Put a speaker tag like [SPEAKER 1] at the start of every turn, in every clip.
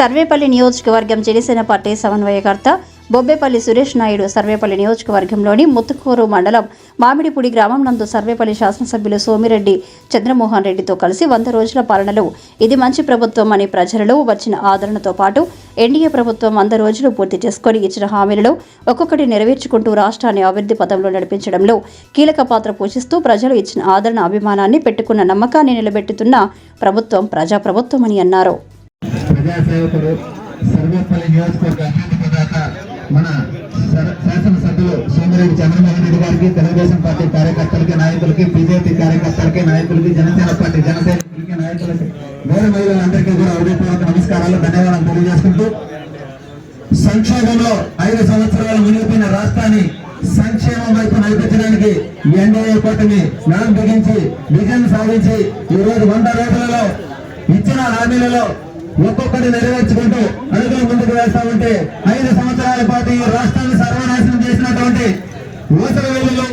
[SPEAKER 1] సర్వేపల్లి నియోజకవర్గం జనసేన పార్టీ సమన్వయకర్త బొబ్బేపల్లి సురేష్ నాయుడు సర్వేపల్లి నియోజకవర్గంలోని ముత్తుకూరు మండలం మామిడిపూడి గ్రామం నందు సర్వేపల్లి శాసనసభ్యులు సోమిరెడ్డి చంద్రమోహన్ రెడ్డితో కలిసి వంద రోజుల పాలనలో ఇది మంచి ప్రభుత్వం అని ప్రజలలో వచ్చిన ఆదరణతో పాటు ఎన్డీఏ ప్రభుత్వం వంద రోజులు పూర్తి చేసుకొని ఇచ్చిన హామీలలో ఒక్కొక్కటి నెరవేర్చుకుంటూ రాష్ట్రాన్ని అభివృద్ధి పదంలో నడిపించడంలో కీలక పాత్ర పోషిస్తూ ప్రజలు ఇచ్చిన ఆదరణ అభిమానాన్ని పెట్టుకున్న నమ్మకాన్ని నిలబెట్టుతున్న ప్రభుత్వం ప్రజాప్రభుత్వమని అన్నారు.
[SPEAKER 2] ప్రజాసేవకుడు సర్వేపల్లి నియోజకవర్గ అభివృద్ధి ప్రదాత మన శాసనసభ్యులు సోమిరెడ్డి చంద్రమోహన్ రెడ్డి గారికి తెలుగుదేశం పార్టీ కార్యకర్తలకి నాయకులకి బీజేపీ కార్యకర్తలకి నాయకులకి జనసేన పార్టీ జనసేనకి నాయకులకి వేరే మహిళలందరికీ కూడా హృదయపూర్వక నమస్కారాలు ధన్యవాదాలు తెలియజేసుకుంటూ సంక్షేమంలో ఐదు సంవత్సరాలు మునిగిపోయిన రాష్ట్రాన్ని సంక్షేమం వైపు నడిపించడానికి ఎన్డీఏ కూటమి నడం బిగించి విజయం సాధించి ఈ రోజు వంద రోజులలో ఇచ్చిన హామీలలో ఒక్కొక్కటి నెరవేర్చుకుంటూ అడుగులు ముందుకు వేస్తా ఉంటే ఐదు సంవత్సరాల పాటు ఈ రాష్ట్రాన్ని సర్వనాశనం చేసినటువంటి ఊసల వేలులో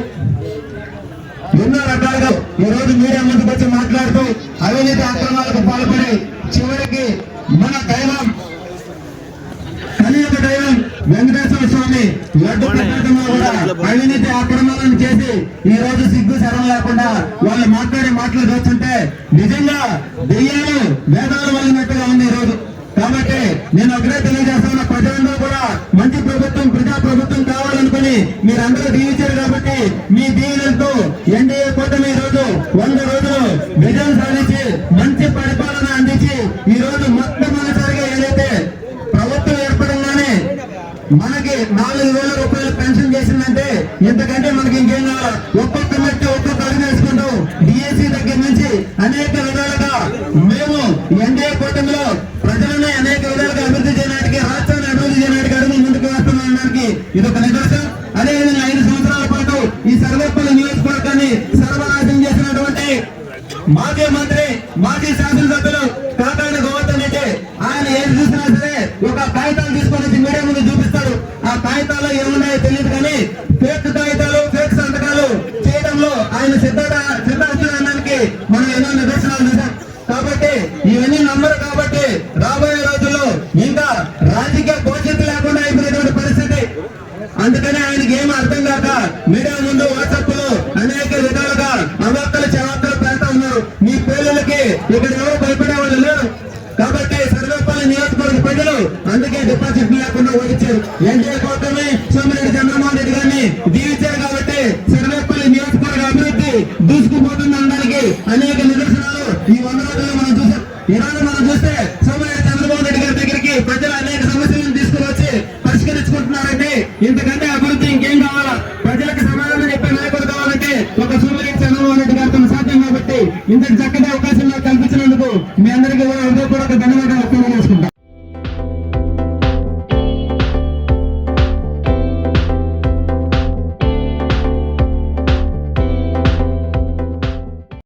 [SPEAKER 2] ఎన్నో రకాలుగా ఈ రోజు మీడియా ముందుకు వచ్చి మాట్లాడుతూ అవినీతి అక్రమాలకు పాల్పడి చివరికి మన దైవం దైవం వెంకటేశ్వర స్వామి లడ్డు ప్రపంచంలో కూడా అవినీతి అక్రమాలను చేసి ఈ రోజు సిగ్గు శరం లేకుండా వాళ్ళు మాట్లాడే మాటలు చూస్తుంటే నిజంగా దెయ్యాలు వేదాలు వలిగినట్టుగా ఉంది ఈ రోజు. కాబట్టి నేను ఒకటే తెలియజేస్తున్న ప్రజలందరూ కూడా మంచి ప్రభుత్వం ప్రజా ప్రభుత్వం కావాలనుకుని మీరందరూ దీవించారు కాబట్టి మీ దీవెనలతో ఎన్డీఏ కూటమి ఈ రోజు వంద రోజులు విజయం సాధించి మంచి పరిపాలన అందించి ఈ రోజు మొట్టమొదటిసారిగా మనకి నాలుగు వేల రూపాయలు పెన్షన్ చేసిందంటే ఇంతకంటే మనకి ఇంకేం కావాలి ఒక్కొక్క మెట్టు ఒక్కొక్క అడుగు వేసుకుంటూ డిఎస్సి దగ్గర నుంచి అనేక విధాలుగా మేము ఎన్డీఏ కూటమిలో ప్రజలనే అనేక విధాలుగా అభివృద్ధి చేయడానికి రాష్ట్రాన్ని అభివృద్ధి చేయడానికి అడుగు ముందుకు వేస్తున్నానికి ఇది ఒక నిదర్శనం. అదేవిధంగా ఐదు సంవత్సరాల పాటు ఈ సర్వేపల్లి నియోజకవర్గాన్ని సర్వనాశనం చేసినటువంటి మాజీ మంత్రి మాజీ శాసనసభ్యులు కాకాడ గోవర్ధన్ రెడ్డి ఆయన ఏం చూసినా సరే ఒక కాగితాలు తీసుకుని మనం ఎన్నో నిదర్శనాలు చూసాం కాబట్టి ఇవన్నీ నమ్మరు కాబట్టి రాబోయే రోజుల్లో ఇంకా రాజకీయ భవిష్యత్తు లేకుండా అయిపోయినటువంటి పరిస్థితి. అందుకనే ఆయనకి ఏం అర్థం కాక మీడియా ముందు వాట్సాప్లో అనేక విధాలుగా అవార్తలు చవార్తలు పెడతా ఉన్నారు. మీ పేర్లకి ఇక్కడ ఎవరు భయపడే వాళ్ళు లేరు. కాబట్టి సర్వేపల్లి నియోజకవర్గ ప్రజలు అందుకే డిపాజిట్ లేకుండా ఓడించారు. ఎన్డీఏ కూటమి సోమిరెడ్డి చంద్రమోహన్ రెడ్డి గారిని దీవించారు కాబట్టి సర్వేపల్లి నియోజకవర్గ అభివృద్ధి దూసుకుపోతుందన్న అనేక నిదర్శనాలు ఈ వంద మనం చూసాం ఈ మనం చూస్తే సోమయ్య చంద్రబాబు నాయుడు గారి దగ్గరికి ప్రజలు అనేక సమస్యలను తీసుకుని వచ్చి పరిష్కరించుకుంటున్నారండి. ఇంతకంటే అభివృద్ధి ఇంకేం కావాలా? ప్రజలకు సమాధానం చెప్పే నాయకులు కావాలంటే ఒక సోమయ్య చంద్రబాబు నాయుడు గారితో సాధ్యం కాబట్టి ఇంత చక్కటి అవకాశం నాకు కల్పించినందుకు మీ అందరికీ కూడా ఒక ధన్యవాదాలు.